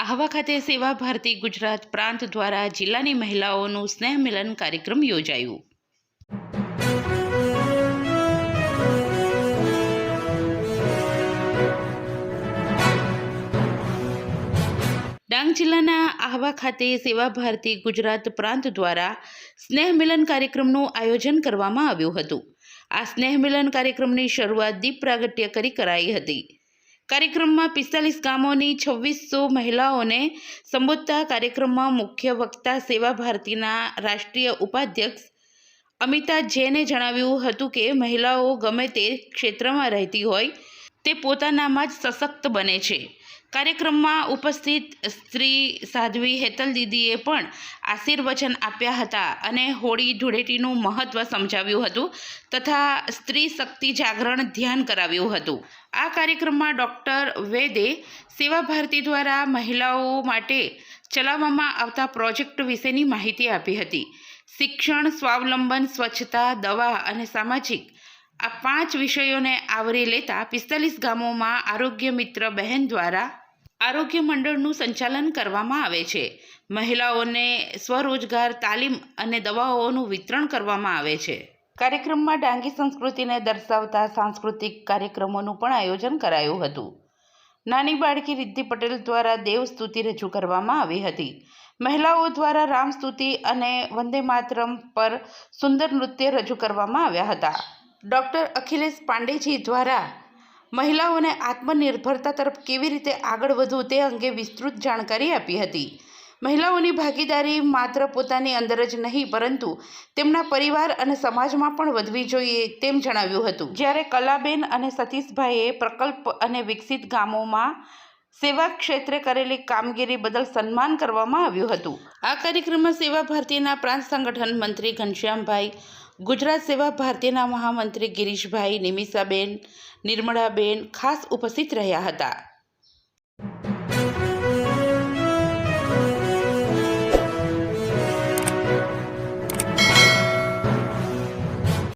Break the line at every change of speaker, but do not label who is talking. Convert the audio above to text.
આહવા ખાતે સેવા ભારતી ગુજરાત પ્રાંત દ્વારા જિલ્લાની મહિલાઓનું સ્નેહ મિલન કાર્યક્રમ યોજાયું. ડાંગ જિલ્લાના આહવા ખાતે સેવા ભારતી ગુજરાત પ્રાંત દ્વારા સ્નેહ મિલન કાર્યક્રમનું આયોજન કરવામાં આવ્યું હતું. આ સ્નેહ મિલન કાર્યક્રમની શરૂઆત દીપ પ્રાગટ્ય કરી કરાઈ હતી. કાર્યક્રમમાં પિસ્તાલીસ ગામોની છવ્વીસો મહિલાઓને સંબોધતા કાર્યક્રમમાં મુખ્ય વક્તા સેવા ભારતીના રાષ્ટ્રીય ઉપાધ્યક્ષ અમિતા જૈને જણાવ્યું હતું કે મહિલાઓ ગમે તે ક્ષેત્રમાં રહેતી હોય તે પોતાનામાં જ સશક્ત બને છે. કાર્યક્રમમાં ઉપસ્થિત સ્ત્રી સાધ્વી હેતલ દીદીએ પણ આશીર્વચન આપ્યા હતા અને હોળી ધૂળેટીનું મહત્ત્વ સમજાવ્યું હતું તથા સ્ત્રી શક્તિ જાગરણ ધ્યાન કરાવ્યું હતું. આ કાર્યક્રમમાં ડૉક્ટર વેદે સેવા ભારતી દ્વારા મહિલાઓ માટે ચલાવવામાં આવતા પ્રોજેક્ટ વિશેની માહિતી આપી હતી. શિક્ષણ, સ્વાવલંબન, સ્વચ્છતા, દવા અને સામાજિક આ પાંચ વિષયોને આવરી લેતા પિસ્તાલીસ ગામોમાં આરોગ્ય મિત્ર બહેન દ્વારા આરોગ્ય મંડળનું સંચાલન કરવામાં આવે છે. મહિલાઓને સ્વરોજગાર, તાલીમ અને દવાઓનું વિતરણ કરવામાં આવે છે. કાર્યક્રમમાં ડાંગી સંસ્કૃતિને દર્શાવતા સાંસ્કૃતિક કાર્યક્રમોનું પણ આયોજન કરાયું હતું. નાની બાળકી રિદ્ધિ પટેલ દ્વારા દેવસ્તુતિ રજૂ કરવામાં આવી હતી. મહિલાઓ દ્વારા રામ સ્તુતિ અને વંદે માતરમ પર સુંદર નૃત્ય રજૂ કરવામાં આવ્યા હતા. ડૉક્ટર અખિલેશ પાંડેજી દ્વારા મહિલાઓને આત્મનિર્ભરતા તરફ કેવી રીતે આગળ વધવું તે અંગે વિસ્તૃત જાણકારી આપી હતી. મહિલાઓની ભાગીદારી માત્ર પોતાની અંદર જ નહીં, પરંતુ તેમના પરિવાર અને સમાજમાં પણ વધવી જોઈએ તેમ જણાવ્યું હતું. જ્યારે કલાબેન અને સતીશભાઈએ પ્રકલ્પ અને વિકસિત ગામોમાં સેવા ક્ષેત્રે કરેલી કામગીરી બદલ સન્માન કરવામાં આવ્યું હતું. આ કાર્યક્રમમાં સેવા ભારતીના પ્રાંત સંગઠન મંત્રી ઘનશ્યામભાઈ ગુજરાત સેવા ભારતીના મહામંત્રી ગિરીશભાઈ નિમિષાબેન નિર્મળાબેન ખાસ ઉપસ્થિત રહ્યા હતા.